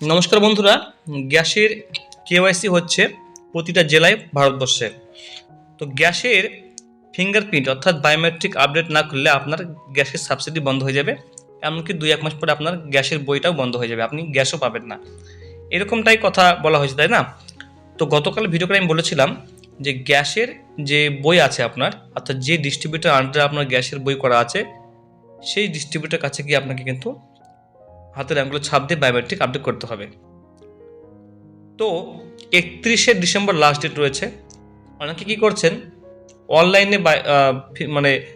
নমস্কার বন্ধুরা, গ্যাসের কেওয়াইসি হচ্ছে প্রতিটা জেলায় ভারতবর্ষে। তো গ্যাসের ফিঙ্গারপ্রিন্ট অর্থাৎ বায়োমেট্রিক আপডেট না করলে আপনার গ্যাসের সাবসিডি বন্ধ হয়ে যাবে, এমনকি দুই এক মাস পরে আপনার গ্যাসের বইটাও বন্ধ হয়ে যাবে, আপনি গ্যাসও পাবেন না। এরকমটাই কথা বলা হয়েছে, তাই না? তো গতকাল ভিডিও করে আমি বলেছিলাম যে গ্যাসের যে বই আছে আপনার, অর্থাৎ যে ডিস্ট্রিবিউটার আন্ডারে আপনার গ্যাসের বই করা আছে, সেই ডিস্ট্রিবিউটার কাছে গিয়ে আপনাকে কিন্তু হাতের আঙুলো ছাপ দিয়ে বায়োমেট্রিক আপডেট করতে হবে। তো, একত্রিশে ডিসেম্বর লাস্ট ডেট রয়েছে। অনেকে কি করছেন? অনলাইনে মানে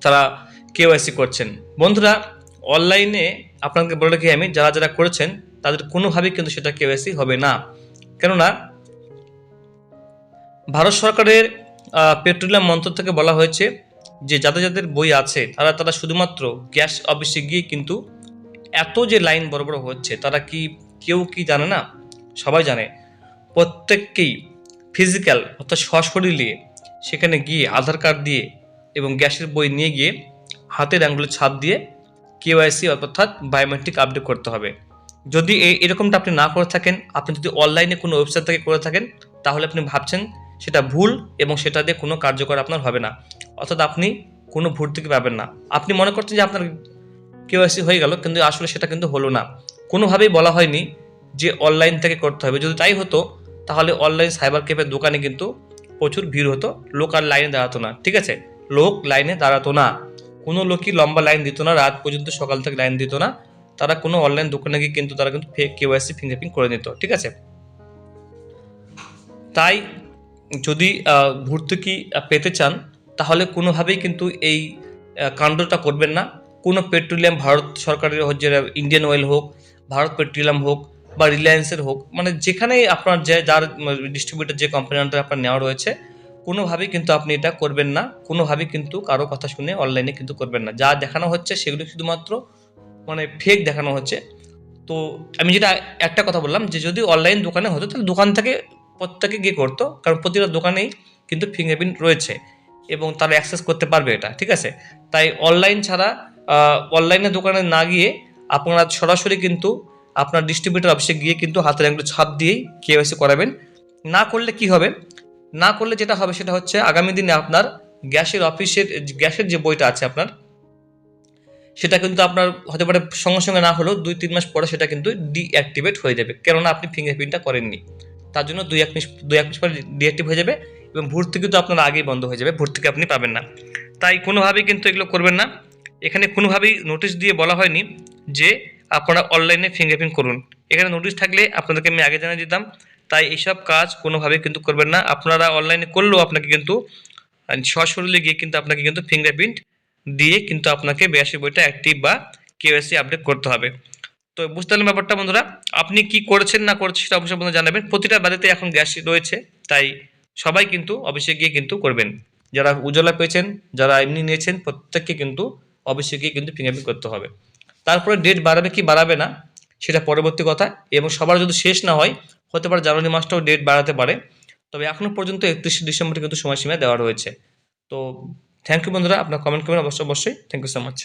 তারা কেওয়াইসি করছেন। বন্ধুরা অনলাইনে আপনাকে বলে রাখি আমি, যারা যারা করেছেন, তাদের কোনোভাবেই কিন্তু সেটা কেওয়াইসি হবে না। কেননা, ভারত সরকারের পেট্রোলিয়াম মন্ত্রক থেকে বলা হয়েছে যে যাদের যাদের বই আছে, তারা তারা শুধুমাত্র গ্যাস অফিসে গিয়ে কিন্তু এত যে লাইন বড় বড় হচ্ছে, তারা কি কেউ কি জানে না? সবাই জানে। প্রত্যেককেই ফিজিক্যাল অর্থাৎ সশরীরে সেখানে গিয়ে আধার কার্ড দিয়ে এবং গ্যাসের বই নিয়ে গিয়ে হাতের আঙ্গুলের ছাপ দিয়ে কেওয়াইসি অর্থাৎ বায়োমেট্রিক আপডেট করতে হবে। যদি এই এরকমটা আপনি না করে থাকেন, আপনি যদি অনলাইনে কোনো ওয়েবসাইট থেকে করে থাকেন, তাহলে আপনি ভাবছেন সেটা ভুল এবং সেটা দিয়ে কোনো কার্যকর আপনার হবে না। অর্থাৎ আপনি কোনো ভর্তুকি পাবেন না। আপনি মনে করছেন যে আপনার কেওয়াইসি হয়ে গেল, কিন্তু আসলে সেটা কিন্তু হলো না। কোনোভাবেই বলা হয়নি যে অনলাইন থেকে করতে হবে। যদি তাই হতো, তাহলে অনলাইন সাইবার ক্যাফের দোকানে কিন্তু প্রচুর ভিড় হতো। লোক আর লাইনে দাঁড়াতো না, ঠিক আছে? লোক লাইনে দাঁড়াতো না। কোনো লোকই লম্বা লাইন দিত না, রাত পর্যন্ত সকাল থেকে লাইন দিত না। তারা কোনো অনলাইন দোকানে গিয়ে কিন্তু তারা কিন্তু কেওয়াইসি ফিঙ্গারপ্রিন্ট করে নিত, ঠিক আছে? তাই যদি ভর্তুকি পেতে চান, তাহলে কোনোভাবেই কিন্তু এই কাণ্ডটা করবেন না। কোনো পেট্রোলিয়াম ভারত সরকারের হচ্ছে ইন্ডিয়ান অয়েল হোক, ভারত পেট্রোলিয়াম হোক বা রিলায়েন্সের হোক মানে যেখানেই আপনার যে, যার ডিস্ট্রিবিউটার যে কোম্পানি আন্ডারে আপনার নেওয়া রয়েছে, কোনোভাবেই কিন্তু আপনি এটা করবেন না, কোনোভাবেই কিন্তু কারও কথা শুনে অনলাইনে কিন্তু করবেন না। যা দেখানো হচ্ছে সেগুলো শুধুমাত্র মানে ফেক দেখানো হচ্ছে। তো আমি যেটা একটা কথা বললাম যে, যদি অনলাইন দোকানে হতো, তাহলে দোকান থেকে প্রত্যেকে গিয়ে করতো, কারণ প্রতিটা দোকানেই কিন্তু ফিঙ্গারপ্রিন্ট রয়েছে এবং তারা অ্যাক্সেস করতে পারবে এটা, ঠিক আছে? তাই অনলাইন ছাড়া অনলাইনে দোকানে না গিয়ে আপনারা সরাসরি কিন্তু আপনার ডিস্ট্রিবিউটার অফিসে গিয়ে কিন্তু হাতের আঙুলে ছাপ দিয়েই কেওয়াইসি করাবেন। না করলে কি হবে? না করলে যেটা হবে সেটা হচ্ছে আগামী দিনে আপনার গ্যাসের অফিসের গ্যাসের যে বইটা আছে আপনার, সেটা কিন্তু আপনার হতে পারে সঙ্গে সঙ্গে না হলেও দুই তিন মাস পরে সেটা কিন্তু ডিঅ্যাক্টিভেট হয়ে যাবে। কেননা আপনি ফিঙ্গারপ্রিন্টটা করেননি। তার জন্য দুই এক মাস, দুই এক মাস পরে ডিঅ্যাক্টিভ হয়ে যাবে এবং ভর্তুকি তো আপনার আগেই বন্ধ হয়ে যাবে। ভর্তুকি আপনি পাবেন না। তাই কোনোভাবেই কিন্তু এগুলো করবেন না। এখানে কোনোভাবেই নোটিশ দিয়ে বলা হয়নি যে আপনারা অনলাইনে ফিঙ্গারপ্রিন্ট করুন। এখানে নোটিশ থাকলে আপনাদেরকে আমি আগে জানিয়ে দিতাম, তাই এইসব কাজ কোনোভাবেই কিন্তু করবেন না। আপনারা অনলাইনে করলেও আপনাকে কিন্তু সশরীরে গিয়ে কিন্তু আপনাকে কিন্তু ফিঙ্গারপ্রিন্ট দিয়ে কিন্তু আপনাকে বিয়াশি বইটা অ্যাক্টিভ বা কেওয়াইসি আপডেট করতে হবে। তো বুঝতে পারলেন ব্যাপারটা বন্ধুরা? আপনি কি করেছেন, না করেছেন সেটা অবশ্যই বন্ধুরা জানাবেন। প্রতিটা বাড়িতে এখন গ্যাস রয়েছে, তাই সবাই কিন্তু অফিসে গিয়ে কিন্তু করবেন। যারা উজ্জ্বলা পেয়েছেন, যারা এমনি নিয়েছেন, প্রত্যেককে কিন্তু অফিসে গিয়ে কিন্তু ফিঙ্গারপ্রিন্ট করতে হবে। তারপরে ডেট বাড়াবে কি বাড়াবে না, সেটা পরবর্তী কথা। এবং সবার যদি শেষ না হয়, হতে পারে জানুয়ারি মাসটাও ডেট বাড়াতে পারে। তবে এখনও পর্যন্ত একত্রিশে ডিসেম্বরে কিন্তু সময়সীমা দেওয়া রয়েছে। তো থ্যাংক ইউ বন্ধুরা, আপনার কমেন্ট করবেন অবশ্যই অবশ্যই। Thank you so much